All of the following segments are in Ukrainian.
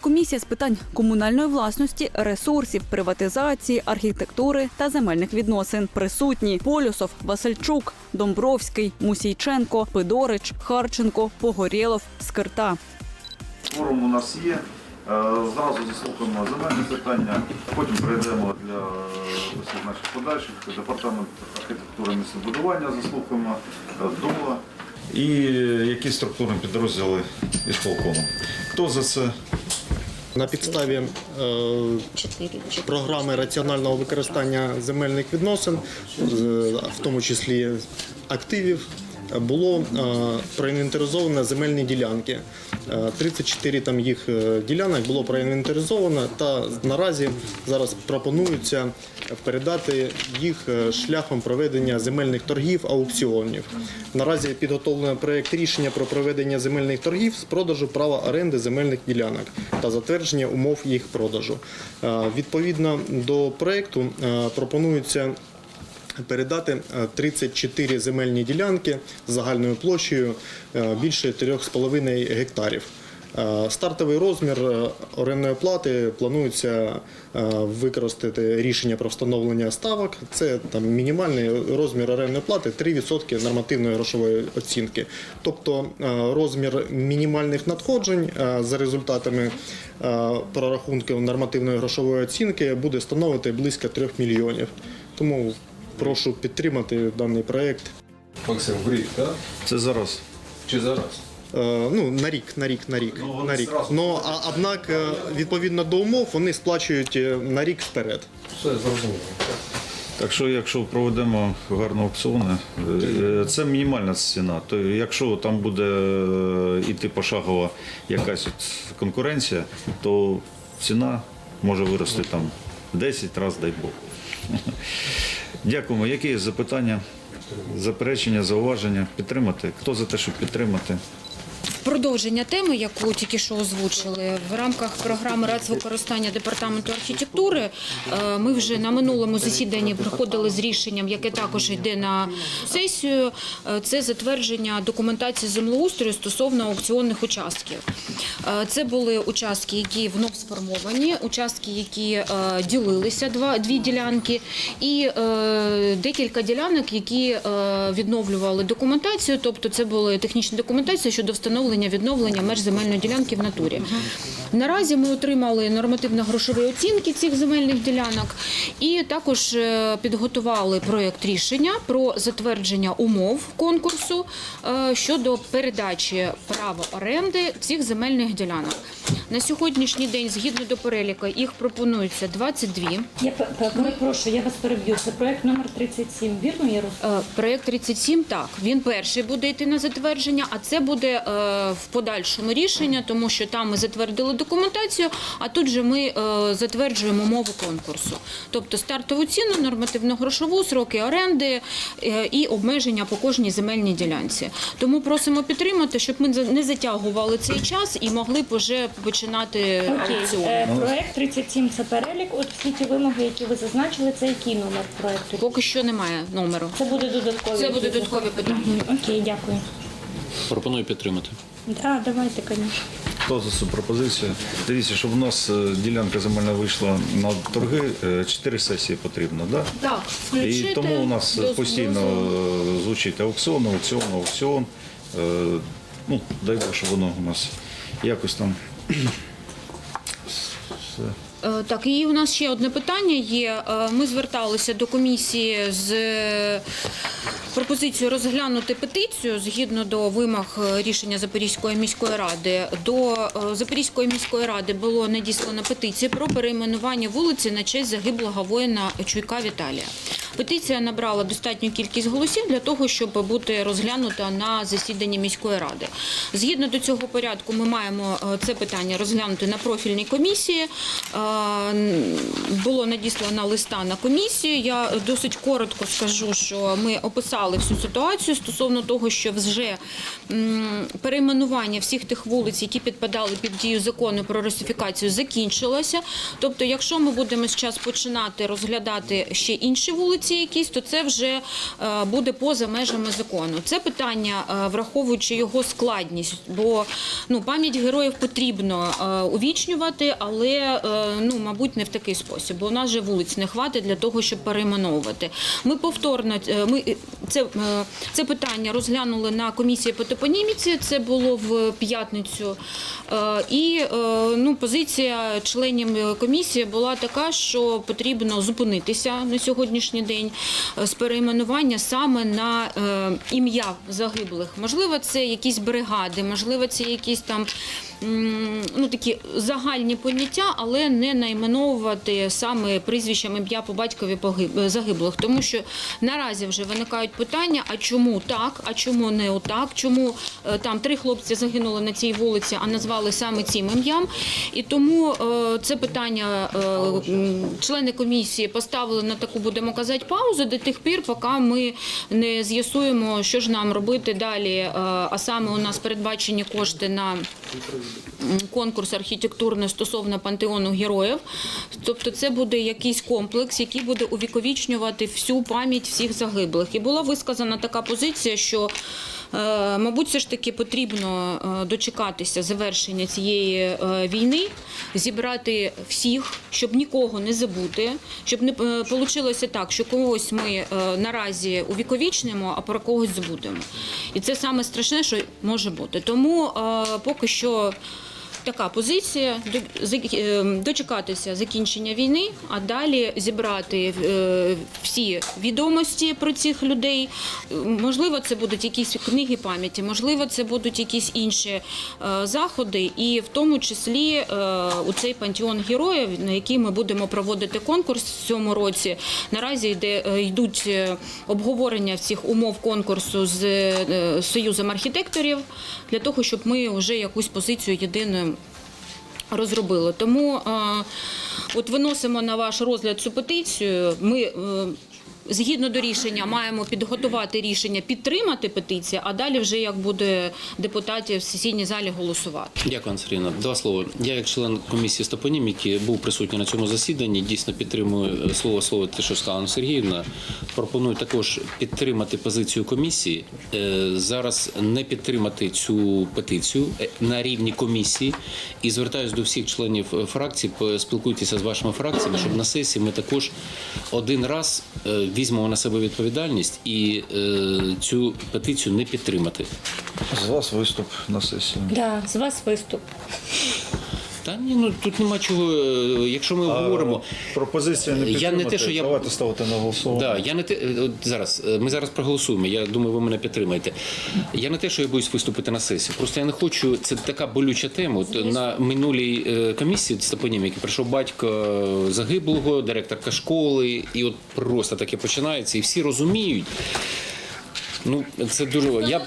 Комісія з питань комунальної власності, ресурсів, приватизації, архітектури та земельних відносин. Присутні Полюсов, Васильчук, Домбровський, Мусійченко, Пидорич, Харченко, Погорєлов, Скирта. Форум у нас є. Е, Зразу заслухаємо земельні питання, потім перейдемо для е, усіх наших подальших. Департамент архітектури містобудування заслухаємо е, ДОЛА. І які структурні підрозділи із полкону. Хто за це? На підставі е, програми раціонального використання земельних відносин, в тому числі активів, було е, проінвентаризовано земельні ділянки. Е, 34 там їх е, ділянок було проінвентаризовано та наразі зараз пропонується передати їх е, шляхом проведення земельних торгів аукціонів. Наразі підготовлено проєкт рішення про проведення земельних торгів з продажу права оренди земельних ділянок та затвердження умов їх продажу. Е, Відповідно до проєкту е, пропонується передати е, 34 земельні ділянки з загальною площею е, більше 3,5 гектарів. Е, Стартовий розмір е, орендної плати планується е, використати рішення про встановлення ставок. Це там мінімальний розмір орендної плати 3% нормативної грошової оцінки. Тобто е, розмір мінімальних надходжень е, за результатами е, прорахунків нормативної грошової оцінки буде становити близько 3 мільйонів. Тому прошу підтримати даний проект. Максим, в рік, так? Це зараз. Чи зараз? Е, Ну, на рік, на рік, на рік. Ну, на рік. Но, а, однак, е, відповідно до умов, вони сплачують е, на рік вперед. Все зрозуміло. Так що, якщо проведемо гарно аукціони, це мінімальна ціна. То якщо там буде іти пошагова якась от конкуренція, то ціна може вирости там 10 разів, дай Бог. Дякуємо. Які є запитання, заперечення, зауваження? Підтримати? Хто за те, щоб підтримати? Продовження теми, яку тільки що озвучили, в рамках програми рацвикористання департаменту архітектури. е, Ми вже на минулому засіданні приходили з рішенням, яке також йде на сесію. Е, Це затвердження документації землеустрою стосовно аукціонних участків. Е, Це були участки, які внов сформовані, участки, які ділилися дві ділянки, і декілька ділянок, які відновлювали документацію, тобто це були технічні документації щодо встановлення відновлення меж земельної ділянки в натурі. Наразі ми отримали нормативно-грошові оцінки цих земельних ділянок і також е, підготували проєкт рішення про затвердження умов конкурсу е, щодо передачі права оренди цих земельних ділянок. На сьогоднішній день, згідно до переліку, їх пропонується 22. Я п- п- я вас переб'ю. Це проект номер 37, вірно я розумію? Е, Проєкт 37, так, він перший буде йти на затвердження, а це буде е, в подальшому рішення, тому що там ми затвердили документацію, а тут же ми е, затверджуємо умови конкурсу. Тобто стартову ціну, нормативно-грошову, сроки оренди е, і обмеження по кожній земельній ділянці. Тому просимо підтримати, щоб ми не затягували цей час і могли б вже починати аукціон. е, проект 37 – це перелік. От всі ті вимоги, які ви зазначили, це який номер проекту? Поки що немає номеру. Це буде додаткові. Це буде додаткові питання. Мгм, Окей, дякую. Пропоную підтримати. Так, давайте, звісно. Хто за цю пропозицію? Дивіться, щоб у нас е, ділянка земельна вийшла на торги, е, чотири сесії потрібно, да? Так, І включити тому у нас до- постійно е, звучить аукціон, аукціон, аукціон. Е, Ну, дай Бог, щоб воно у нас якось там. Все. Так, і у нас ще одне питання є. Е, Ми зверталися до комісії з е, пропозицією розглянути петицію згідно до вимог е, рішення Запорізької міської ради. До Запорізької міської ради було надіслано петицію про перейменування вулиці на честь загиблого воїна Чуйка Віталія. Петиція набрала достатню кількість голосів для того, щоб бути розглянута на засіданні міської ради. Згідно до цього порядку, ми маємо е, це питання розглянути на профільній комісії. Е, Було надіслано листа на комісію. Я досить коротко скажу, що ми описали всю ситуацію стосовно того, що вже перейменування всіх тих вулиць, які підпадали під дію закону про русифікацію, закінчилося. Тобто, якщо ми будемо зараз починати розглядати ще інші вулиці, вулиці якісь, то це вже е, буде поза межами закону. Це питання, е, враховуючи його складність, бо ну пам'ять героїв потрібно е, увічнювати, але ну мабуть не в такий спосіб, бо у нас же вулиць не хватить для того, щоб перейменовувати. Ми повторно це, питання розглянули на комісії по топоніміці. Це було в п'ятницю. І ну, позиція членів комісії була така, що потрібно зупинитися на сьогоднішній день е, з перейменування саме на е, ім'я загиблих. Можливо, це якісь бригади, можливо, це якісь там ну, такі загальні поняття, але не найменовувати саме прізвищем ім'я по батькові погиб- загиблих. Тому що наразі вже виникають питання: а чому так, а чому не отак? Чому е, там три хлопці загинули на цій вулиці, а назвали саме цим ім'ям? І тому е, це питання е, члени комісії поставили на таку, будемо казати, паузу до тих пір, поки ми не з'ясуємо, що ж нам робити далі. А саме у нас передбачені кошти на конкурс архітектурний стосовно пантеону героїв. Тобто, це буде якийсь комплекс, який буде увіковічнювати всю пам'ять всіх загиблих. І була висказана така позиція, що Мабуть, все ж таки потрібно е, дочекатися завершення цієї е, війни, зібрати всіх, щоб нікого не забути, щоб не вийшло так, що когось ми е, наразі увіковічнимо, а про когось забудемо. І це саме страшне, що може бути. Тому е, поки що. Така позиція е, дочекатися закінчення війни, а далі зібрати е, всі відомості про цих людей. Можливо, це будуть якісь книги пам'яті, можливо, це будуть якісь інші е, заходи, і в тому числі у цей пантеон героїв, на який ми будемо проводити конкурс в цьому році. Наразі йде йдуть обговорення всіх умов конкурсу з союзом архітекторів для того, щоб ми вже якусь позицію єдину розробили. Тому е, от виносимо на ваш розгляд цю петицію. Ми е, згідно до рішення маємо підготувати рішення підтримати петицію, а далі вже як буде депутатів в сесійній залі голосувати. Дякую, Анна Сергійовна. Два слова. Я, як член комісії з топоніміки, був присутній на цьому засіданні. Дійсно підтримую слово слово те, що сказала Сергіївна. Пропоную також підтримати позицію комісії. Е, Зараз не підтримати цю петицію е, на рівні комісії. І звертаюся до всіх членів е, фракцій. Спілкуйтеся з вашими фракціями, щоб на сесії ми також один раз е, візьмемо на себе відповідальність і е, цю петицію не підтримати. З вас виступ на сесії. Да, з вас виступ. Та ні, ну тут нема чого. е, Якщо ми говоримо, Пропозиція не Я не те, що я- Давайте ставити на голосування. да, я не те е, от зараз. е, Ми зараз проголосуємо. Я думаю, ви мене підтримаєте. Я не те, що я боюсь виступити на сесії. Просто я не хочу. Це така болюча тема. От на минулій комісії з топоніміки прийшов батько загиблого, директорка школи, і от просто таке починається, і всі розуміють. Ну, це дуже. Я б,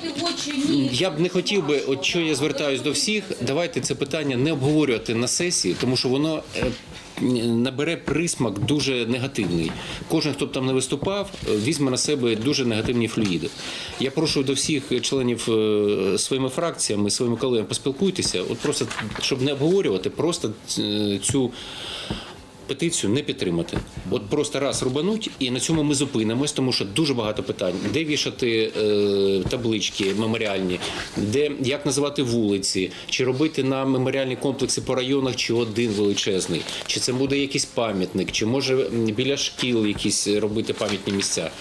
я б не хотів би, от що я звертаюсь до всіх, давайте це питання не обговорювати на сесії, тому що воно е, набере присмак дуже негативний. Кожен, хто б там не виступав, візьме на себе дуже негативні флюїди. Я прошу до всіх членів е, своїми фракціями, своїми колегами поспілкуйтеся, от просто щоб не обговорювати, просто е, цю петицію не підтримати. От просто раз рубануть, і на цьому ми зупинимось, тому що дуже багато питань. Де вішати е, таблички меморіальні, де як називати вулиці, чи робити на меморіальні комплекси по районах, чи один величезний, чи це буде якийсь пам'ятник, чи може біля шкіл якісь робити пам'ятні місця,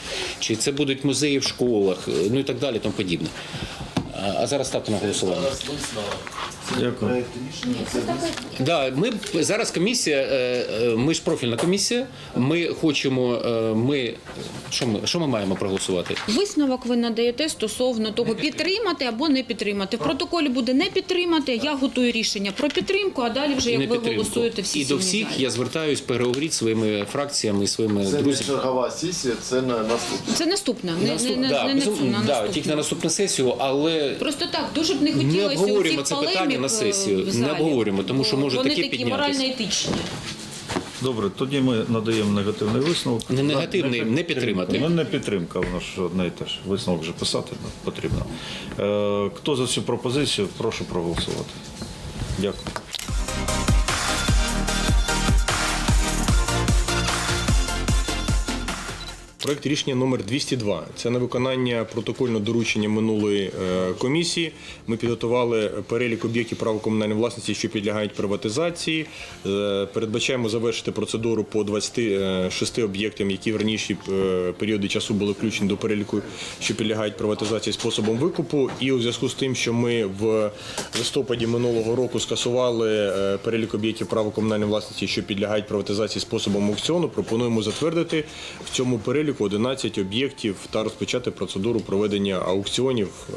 чи це будуть музеї в школах, е, ну і так далі, тому подібне. А- зараз ставте на голосування. Дякую. Да, ми зараз комісія, е, е, ми ж профільна комісія. Ми хочемо, е, ми що ми що ми маємо проголосувати? Висновок ви надаєте стосовно того, підтримати або не підтримати. В протоколі буде не підтримати. Я готую рішення про підтримку, а далі вже як Не ви підтримку. голосуєте всі і до всіх я звертаюсь, переговоріть своїми фракціями, своїми Це не друзями. чергова сесія, це на наступне. Це наступна, не, Наступ- не, не, да, не, безумовно, на да, наступну. тільки на наступну сесію, але Просто так, дуже б не хотілося. не обговорюємо у це питання на е, сесію. Не обговорюємо, тому що може вони таке такі морально-етичні. Добре, тоді ми надаємо негативний висновок. Не негативний, На- не підтримати. Ну, не підтримка, воно ж одне і те ж. Висновок вже писати потрібно. Е, хто за цю пропозицію, прошу проголосувати. Дякую. Проект рішення номер 202. Це на виконання протокольного доручення минулої е, комісії. Ми підготували перелік об'єктів права комунальної власності, що підлягають приватизації. Е, Передбачаємо завершити процедуру по 26 об'єктам, які в раніші е, періоди часу були включені до переліку, що підлягають приватизації способом викупу. І у зв'язку з тим, що ми в листопаді минулого року скасували е, перелік об'єктів права комунальної власності, що підлягають приватизації способом аукціону, пропонуємо затвердити в цьому переліку 11 об'єктів та розпочати процедуру проведення аукціонів е,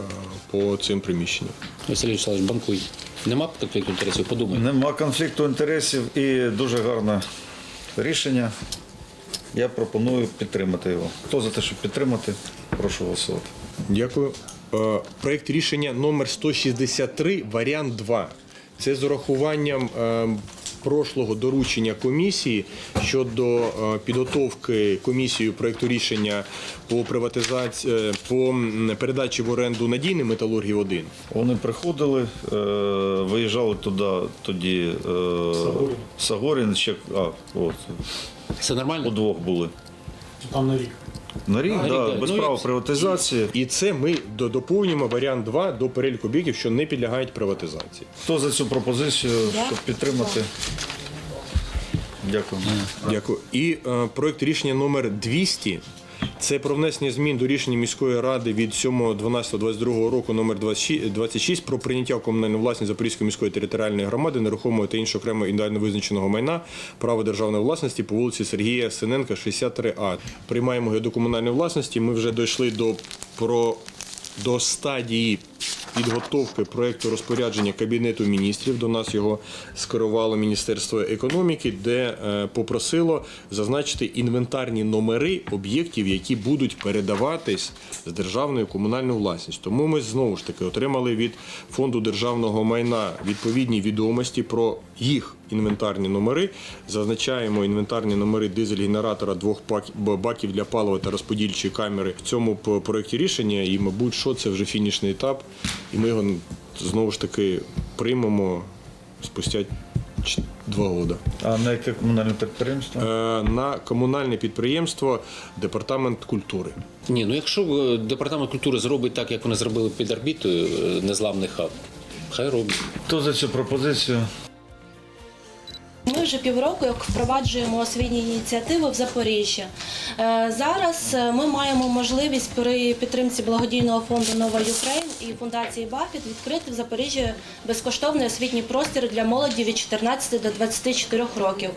по цим приміщенням. Василь Вячеславович, банкуй. Нема конфлікту інтересів? Подумай. Нема конфлікту інтересів і дуже гарне рішення. Я пропоную підтримати його. Хто за те, щоб підтримати, прошу голосувати. Дякую. Е, Проект рішення номер 163, варіант 2. Це з урахуванням е, прошлого доручення комісії щодо е, підготовки комісією проекту рішення по приватизації е, по передачі в оренду надійний металургів 1. Вони приходили, е, виїжджали туди, тоді е, Сагорін, ще а, от, Це нормально? удвох були. Там на рік. На рік, А, да, рік, без Ну, права все. приватизації. І це ми до- доповнюємо варіант 2 до переліку об'єктів, що не підлягають приватизації. Хто за цю пропозицію, щоб підтримати? Дякую. Дякую. І е, проект рішення номер 200. Це про внесення змін до рішення міської ради від 7.12.22 року номер 26 26 про прийняття в комунальну власність Запорізької міської територіальної громади нерухомого та іншого окремо індивідуально визначеного майна право державної власності по вулиці Сергія Синенка, 63А. Приймаємо його до комунальної власності. Ми вже дійшли до про до стадії підготовки проекту розпорядження Кабінету міністрів. До нас його скерувало Міністерство економіки, де е, попросило зазначити інвентарні номери об'єктів, які будуть передаватись з державної в комунальну власність. Тому ми знову ж таки отримали від фонду державного майна відповідні відомості про їх інвентарні номери. Зазначаємо інвентарні номери дизель-генератора двох баків для палива та розподільчої камери в цьому проєкті рішення. І, мабуть, що це вже фінішний етап, і ми його знову ж таки приймемо спустя два роки. А на яке комунальне підприємство? Е, На комунальне підприємство Департамент культури. Ні, ну якщо е, департамент культури зробить так, як вони зробили під орбітою е, незламний хаб, хай робить. Хто за цю пропозицію? Вже півроку як впроваджуємо освітні ініціативи в Запоріжжі. Е, Зараз е, ми маємо можливість при підтримці благодійного фонду Нова Юкрейн і фундації Бафіт відкрити в Запоріжжі безкоштовний освітній простір для молоді від 14 до 24 років.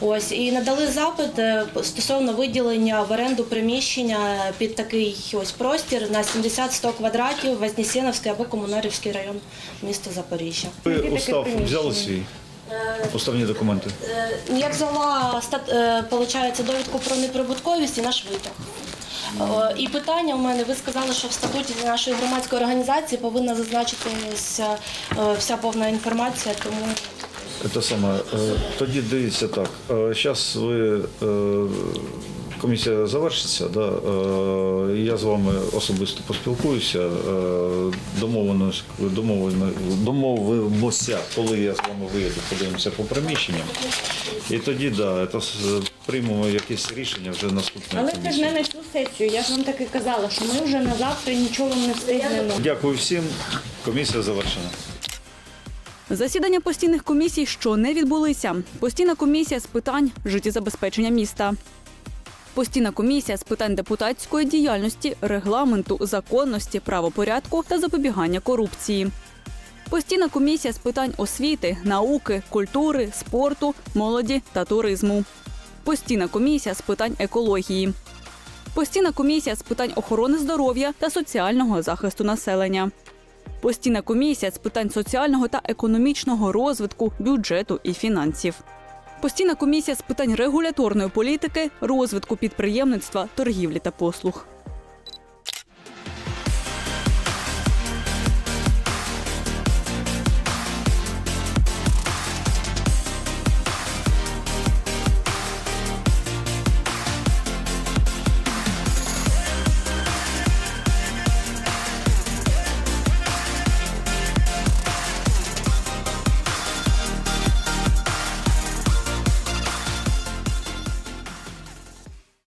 Ось і надали запит е, стосовно виділення в оренду приміщення під такий ось простір на 70-100 квадратів Вознесеновський або Комунарівський район міста Запоріжжя. Ви устав взяли свій уставні документи? Е, Я взяла стат, е, получається, довідку про неприбутковість і наш витяг. Е, І питання у мене, ви сказали, що в статуті нашої громадської організації повинна зазначитися е, вся повна інформація, тому Це саме. е, Тоді дивіться так. Зараз ви е, комісія завершиться, да, е, я з вами особисто поспілкуюся. е, Домовимося, домовимо- домовимося, коли я з вами виїду, подивимося по приміщенням. І тоді да, с- приймемо якесь рішення вже наступної Але це ж не на цю сесію. Я ж вам таки казала, що ми вже на завтра нічого не встигнемо. Дякую всім. Комісія завершена. Засідання постійних комісій, що не відбулися. Постійна комісія з питань життєзабезпечення міста. Постійна комісія з питань депутатської діяльності, регламенту, законності, правопорядку та запобігання корупції. Постійна комісія з питань освіти, науки, культури, спорту, молоді та туризму. Постійна комісія з питань екології. Постійна комісія з питань охорони здоров'я та соціального захисту населення. Постійна комісія з питань соціального та економічного розвитку, бюджету і фінансів. Постійна комісія з питань регуляторної політики, розвитку підприємництва, торгівлі та послуг.